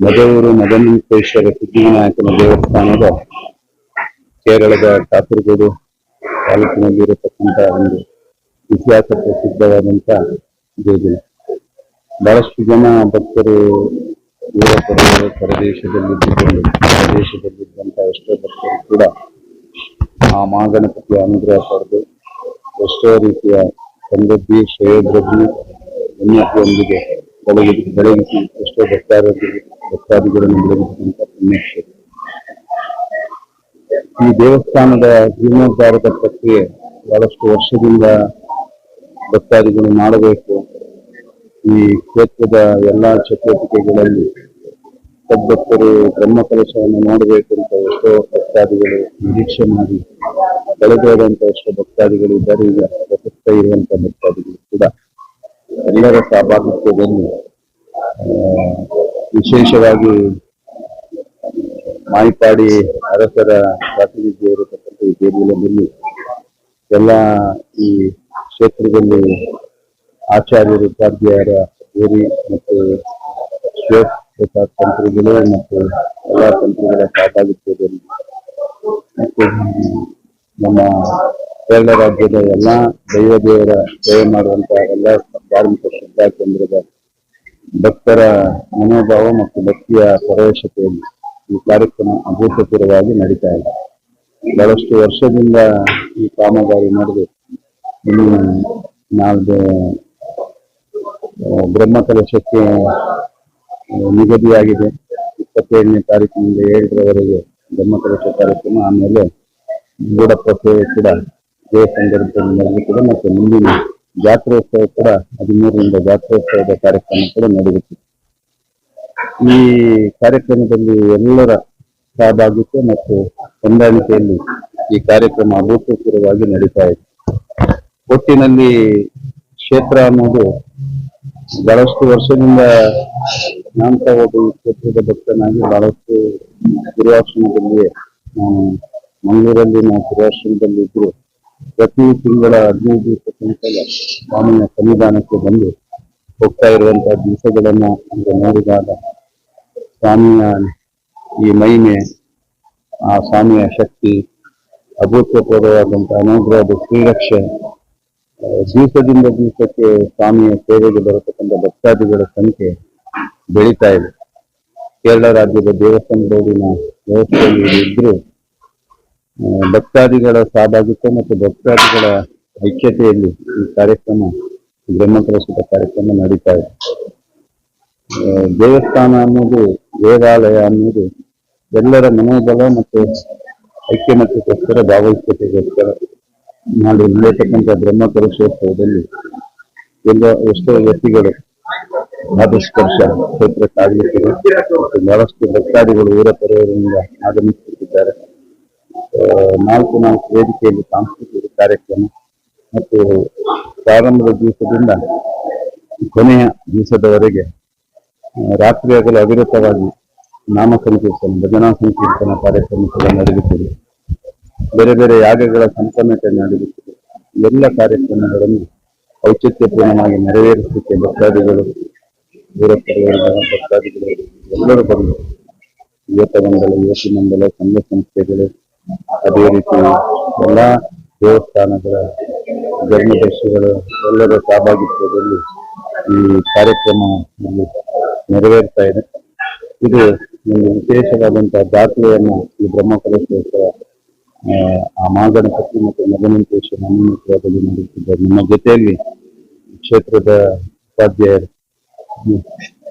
ಮದವೂರು ಮದನಂತೇಶ್ವರ ಸಿದ್ಧಿವಿನಾಯಕನ ದೇವಸ್ಥಾನದ ಕೇರಳದ ಕಾಸರಗೋಡು ತಾಲೂಕಿನಲ್ಲಿರತಕ್ಕಂಥ ಒಂದು ಇತಿಹಾಸ ಪ್ರಸಿದ್ಧವಾದಂಥ ದೇಗುಲ. ಬಹಳಷ್ಟು ಜನ ಭಕ್ತರು ದೂರ ಪಡೆಯುವ ಪ್ರದೇಶದಲ್ಲಿದ್ದುಕೊಂಡು ಎಷ್ಟೋ ಭಕ್ತರು ಕೂಡ ಆ ಮಹಾಗಣಪತಿಯ ಅನುಗ್ರಹ ಪಡೆದು ಎಷ್ಟೋ ರೀತಿಯ ಸಮೃದ್ಧಿ ಶ್ರೇಯೋಭಿವೃದ್ಧಿ ಉನ್ನತಿಯೊಂದಿಗೆ ಬೆಳಗಿ ಬೆಳಗಿಸಿ ಎಷ್ಟೋ ಭಕ್ತಾದಿಗಳು ಭಕ್ತಾದಿಗಳನ್ನು ಬೆಳಗಿಸಿದಂಥ ಪುಣ್ಯಕ್ಷೇತ್ರ ಈ ದೇವಸ್ಥಾನದ ಜೀರ್ಣೋದ್ಧಾರದ ಪ್ರಕ್ರಿಯೆ ಬಹಳಷ್ಟು ವರ್ಷದಿಂದ ಭಕ್ತಾದಿಗಳು ಮಾಡಬೇಕು. ಈ ಕ್ಷೇತ್ರದ ಎಲ್ಲಾ ಚಟುವಟಿಕೆಗಳಲ್ಲಿ ಸದ್ಭಕ್ತರು ಬ್ರಹ್ಮ ಕಲಶವನ್ನು ನೋಡಬೇಕು ಅಂತ ಎಷ್ಟೋ ಭಕ್ತಾದಿಗಳು ನಿರೀಕ್ಷೆ ಮಾಡಿ ಕಳೆದೋದಂತ ಎಷ್ಟೋ ಭಕ್ತಾದಿಗಳು ಇದ್ದಾರೆ. ಈಗ ಪ್ರಸಕ್ತ ಇರುವಂತ ಭಕ್ತಾದಿಗಳು ಕೂಡ ಎಲ್ಲರ ಸಹಭಾಗಿತ್ವದಲ್ಲಿ ವಿಶೇಷವಾಗಿ ಮಾಯಿಪಾಡಿ ಅರಸರ ಪ್ರಾತಿನಿಧ್ಯ ಇರತಕ್ಕಂಥ ಈ ದೇಗುಲದಲ್ಲಿ ಎಲ್ಲ ಈ ಕ್ಷೇತ್ರದಲ್ಲಿ ಆಚಾರ್ಯರು, ಉಪಾಧ್ಯಾಯರ ಗುರಿ ಮತ್ತು ಪ್ರಸಾದ್ ತಂತ್ರಿಗಳು ಮತ್ತು ಎಲ್ಲ ತಂತ್ರಿಗಳ ಸಹಭಾಗಿತ್ವದಲ್ಲಿ ಮತ್ತು ನಮ್ಮ ಕೇರಳ ರಾಜ್ಯದ ಎಲ್ಲ ದೈವ ದೇವರ ಸೇವೆ ಮಾಡುವಂತಹ ಎಲ್ಲ ಧಾರ್ಮಿಕ ಶ್ರದ್ಧಾ ಕೇಂದ್ರದ ಭಕ್ತರ ಮನೋಭಾವ ಮತ್ತು ಭಕ್ತಿಯ ಪರವಶತೆಯಲ್ಲಿ ಈ ಕಾರ್ಯಕ್ರಮ ಅಭೂತಪೂರ್ವವಾಗಿ ನಡೀತಾ ಇದೆ. ಬಹಳಷ್ಟು ವರ್ಷದಿಂದ ಈ ಕಾಮಗಾರಿ ನಡೆದು ಇನ್ನು ಆ, ಬ್ರಹ್ಮ ಕಲಶಕ್ಕೆ ನಿಗದಿಯಾಗಿದೆ. ಇಪ್ಪತ್ತೇಳನೇ ತಾರೀಕಿನಿಂದ ಏಳರವರೆಗೆ ಬ್ರಹ್ಮ ಕಲಶ ಕಾರ್ಯಕ್ರಮ ಆಮೇಲೆ ಗೂಡಪ್ಪ ಸೇವೆ ಕೂಡ ಇದೇ ಸಂದರ್ಭದಲ್ಲಿ ನಡೆಯುತ್ತದೆ ಮತ್ತು ಮುಂದಿನ ಜಾತ್ರೋತ್ಸವ ಕೂಡ ಹದಿಮೂರರಿಂದ ಜಾತ್ರೋತ್ಸವದ ಕಾರ್ಯಕ್ರಮ ಕೂಡ ನಡೆಯುತ್ತೆ. ಈ ಕಾರ್ಯಕ್ರಮದಲ್ಲಿ ಎಲ್ಲರ ಸಹಭಾಗಿತ್ವ ಮತ್ತು ಹೊಂದಾಣಿಕೆಯಲ್ಲಿ ಈ ಕಾರ್ಯಕ್ರಮ ಅಭೂತಪೂರ್ವವಾಗಿ ನಡೀತಾ ಇದೆ. ಒಟ್ಟಿನಲ್ಲಿ ಕ್ಷೇತ್ರ ಅನ್ನೋದು ಬಹಳಷ್ಟು ವರ್ಷದಿಂದ ನಾನು ಕ್ಷೇತ್ರದ ಭಕ್ತನಾಗಿ ಬಹಳಷ್ಟು ಗುರುವಾಶ್ರಮದಲ್ಲಿಯೇ ನಾನು ಮಂಗಳೂರಲ್ಲಿ ನಾವು ಗುರುವಾಶ್ರಮದಲ್ಲಿ ಇದ್ರು ಪ್ರತಿ ತಿಂಗಳ ಹದಿನೈದು ದಿವಸ ತನಕ ಸ್ವಾಮಿಯ ಸನ್ನಿಧಾನಕ್ಕೆ ಬಂದು ಹೋಗ್ತಾ ಇರುವಂತಹ ದಿವಸಗಳನ್ನ ನೋಡಿದಾಗ ಸ್ವಾಮಿಯ ಈ ಮಹಿಮೆ, ಆ ಸ್ವಾಮಿಯ ಶಕ್ತಿ ಅಭೂತಪೂರ್ವವಾದಂತಹ ಅನುಗ್ರಹದ ಶ್ರೀರಕ್ಷೆ ದಿವಸದಿಂದ ದಿವಸಕ್ಕೆ ಸ್ವಾಮಿಯ ಸೇವೆಗೆ ಬರತಕ್ಕಂಥ ಭಕ್ತಾದಿಗಳ ಸಂಖ್ಯೆ ಬೆಳೀತಾ ಇದೆ. ಕೇರಳ ರಾಜ್ಯದ ದೇವಸ್ಥಾನದಲ್ಲಿನ ವ್ಯವಸ್ಥೆಯಲ್ಲಿ ಇದು ಇದ್ರೂ ಭಕ್ತಾದಿಗಳ ಸಹಭಾಗಿತ್ವ ಮತ್ತು ಭಕ್ತಾದಿಗಳ ಐಕ್ಯತೆಯಲ್ಲಿ ಈ ಕಾರ್ಯಕ್ರಮ ಬ್ರಹ್ಮಕಲಶದ ಕಾರ್ಯಕ್ರಮ ನಡೀತಾ ಇದೆ. ದೇವಸ್ಥಾನ ಅನ್ನೋದು ದೇವಾಲಯ ಅನ್ನೋದು ಎಲ್ಲರ ಮನೋಬಲ ಮತ್ತು ಐಕ್ಯಮತ್ಯಕ್ಕೋಸ್ಕರ ಭಾವೈಕ್ಯತೆಗೋಸ್ಕರ ಮಾಡಿ ನಡೆಯತಕ್ಕಂಥ ಬ್ರಹ್ಮಕಲಶೋತ್ಸವದಲ್ಲಿ ಎಲ್ಲ ಎಷ್ಟೋ ವ್ಯಕ್ತಿಗಳು ಪಾದಸ್ಪರ್ಶ ಕ್ಷೇತ್ರಕ್ಕಾಗಲಿಕ್ಕಿದೆ ಮತ್ತು ಬಹಳಷ್ಟು ಭಕ್ತಾದಿಗಳು ಊರ ಪರವರಿಂದ ಆಗಮಿಸುತ್ತಿದ್ದಾರೆ ಆ, ನಾಲ್ಕು ನಾಲ್ಕು ವೇದಿಕೆಯಲ್ಲಿ ಸಾಂಸ್ಕೃತಿಕ ಕಾರ್ಯಕ್ರಮ ಮತ್ತು ಪ್ರಾರಂಭದ ದಿವಸದಿಂದ ಕೊನೆಯ ದಿವಸದವರೆಗೆ ರಾತ್ರಿಯಾಗಲು ಅವಿರತವಾಗಿ ನಾಮ ಸಂಕೀರ್ತನ ಭಜನಾ ಸಂಕೀರ್ತನ ಕಾರ್ಯಕ್ರಮ ಕೂಡ ಬೇರೆ ಬೇರೆ ಯಾಗಗಳ ಸಂಪನ್ನತೆ ನಡೆಯುತ್ತದೆ. ಎಲ್ಲ ಕಾರ್ಯಕ್ರಮಗಳನ್ನು ಔಚಿತ್ಯಪೂರ್ಣವಾಗಿ ನೆರವೇರಿಸಲಿಕ್ಕೆ ಭಕ್ತಾದಿಗಳು ದೂರ ಪರ್ವತದ ಭಕ್ತಾದಿಗಳು ಎಲ್ಲರೂ ಬಂದರು ಯುವತ ಮಂಡಲ ಯುವತಿ ಮಂಡಲ ಸಂಘ ಸಂಸ್ಥೆಗಳು ಅದೇ ರೀತಿ ಎಲ್ಲ ದೇವಸ್ಥಾನಗಳ ಧರ್ಮದರ್ಶಿಗಳು ಎಲ್ಲರ ಸಹಭಾಗಿತ್ವದಲ್ಲಿ ಈ ಕಾರ್ಯಕ್ರಮ ನೆರವೇರ್ತಾ ಇದೆ. ಇದು ಒಂದು ವಿಶೇಷವಾದಂತಹ ಜಾತ್ರೆಯನ್ನು ಈ ಬ್ರಹ್ಮಕಲೇಶ್ವರ ಆ, ಮಹಾಗಣಪತಿ ಮತ್ತು ಮಗನಂತೇಶ್ವರ ಹನುಮಂತದಲ್ಲಿ ನಡೆಯುತ್ತಿದ್ದಾರೆ ನಮ್ಮ ಜೊತೆಯಲ್ಲಿ ಕ್ಷೇತ್ರದ ಉಪಾಧ್ಯಾಯರು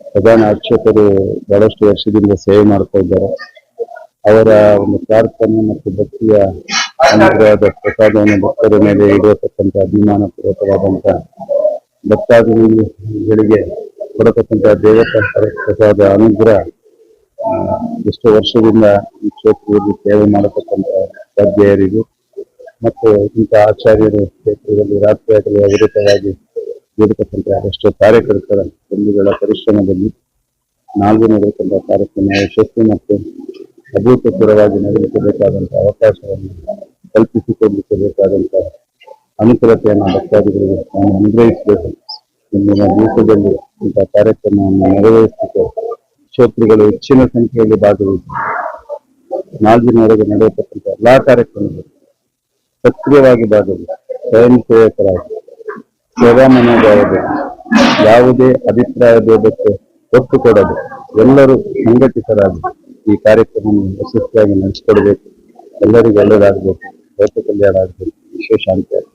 ಪ್ರಧಾನ ಅರ್ಚಕರು ಬಹಳಷ್ಟು ವರ್ಷದಿಂದ ಸೇವೆ ಮಾಡ್ತಾ ಇದ್ದಾರೆ. ಅವರ ಒಂದು ಪ್ರಾರ್ಥನೆ ಮತ್ತು ಭಕ್ತಿಯ ಅನುಗ್ರಹದ ಪ್ರಸಾದವನ್ನು ಭಕ್ತರ ಮೇಲೆ ಇಡತಕ್ಕಂಥ ಅಭಿಮಾನ ಪೂರ್ವಕವಾದಂಥ ಭಕ್ತಾದಿಗಳಿಗೆ ಕೊಡತಕ್ಕಂಥ ದೇವತಾ ಪ್ರಸಾದ ಅನುಗ್ರಹ ಎಷ್ಟು ವರ್ಷದಿಂದ ಈ ಕ್ಷೇತ್ರದಲ್ಲಿ ಸೇವೆ ಮಾಡತಕ್ಕಂಥ ಉಪಾಧ್ಯಾಯರಿಗೂ ಮತ್ತು ಇಂಥ ಆಚಾರ್ಯರು ಕ್ಷೇತ್ರದಲ್ಲಿ ರಾತ್ರಿ ಹಗಲು ಅವಿರತವಾಗಿ ಇರತಕ್ಕಂಥ ಎಷ್ಟೋ ಕಾರ್ಯಕರ್ತರ ಬಂಧುಗಳ ಪರಿಶ್ರಮದಲ್ಲಿ ನಾವು ನಡೆಯತಕ್ಕಂಥ ಕಾರ್ಯಕ್ರಮ ಯಶಸ್ವಿ ಮತ್ತು ಅಭೂತಪೂರ್ವವಾಗಿ ನಡೆಸಬೇಕಾದಂತಹ ಅವಕಾಶವನ್ನು ಕಲ್ಪಿಸಿಕೊಳ್ಳಲಿಕ್ಕೆ ಬೇಕಾದಂತಹ ಅನುಕೂಲತೆಯನ್ನು ಭಕ್ತಾದಿಗಳಿಗೆ ನಾನು ಅನುಗ್ರಹಿಸಬೇಕು ಇಂದಿನ ದಿವಸದಲ್ಲಿ ಇಂತಹ ಕಾರ್ಯಕ್ರಮವನ್ನು ನೆರವೇರಿಸಲಿಕ್ಕೆ ಶೋತ್ರಿಗಳು ಹೆಚ್ಚಿನ ಸಂಖ್ಯೆಯಲ್ಲಿ ಭಾಗವಹಿಸಿ ನಾಲ್ದಿನವರೆಗೆ ನಡೆಯತಕ್ಕಂಥ ಎಲ್ಲಾ ಕಾರ್ಯಕ್ರಮಗಳು ಸಕ್ರಿಯವಾಗಿ ಭಾಗವಹಿಸಿ ಸ್ವಯಂ ಸೇವಕರಾಗಿ ಸೇವಾ ಮನೋಭಾವದಲ್ಲಿ ಯಾವುದೇ ಅಭಿಪ್ರಾಯ ಭೇದಕ್ಕೆ ಒತ್ತು ಕೊಡದೆ ಎಲ್ಲರೂ ಸಂಘಟಿತರಾಗಿ ಈ ಕಾರ್ಯಕ್ರಮವನ್ನು ಯಶಸ್ವಿಯಾಗಿ ನಡೆಸಿಕೊಡ್ಬೇಕು. ಎಲ್ಲರಿಗೂ ಒಳ್ಳೆಯದಾಗಬೇಕು. ಲೋಕ ಕಲ್ಯಾಣ ಆಗಬೇಕು. ವಿಶ್ವ ಆಗಬೇಕು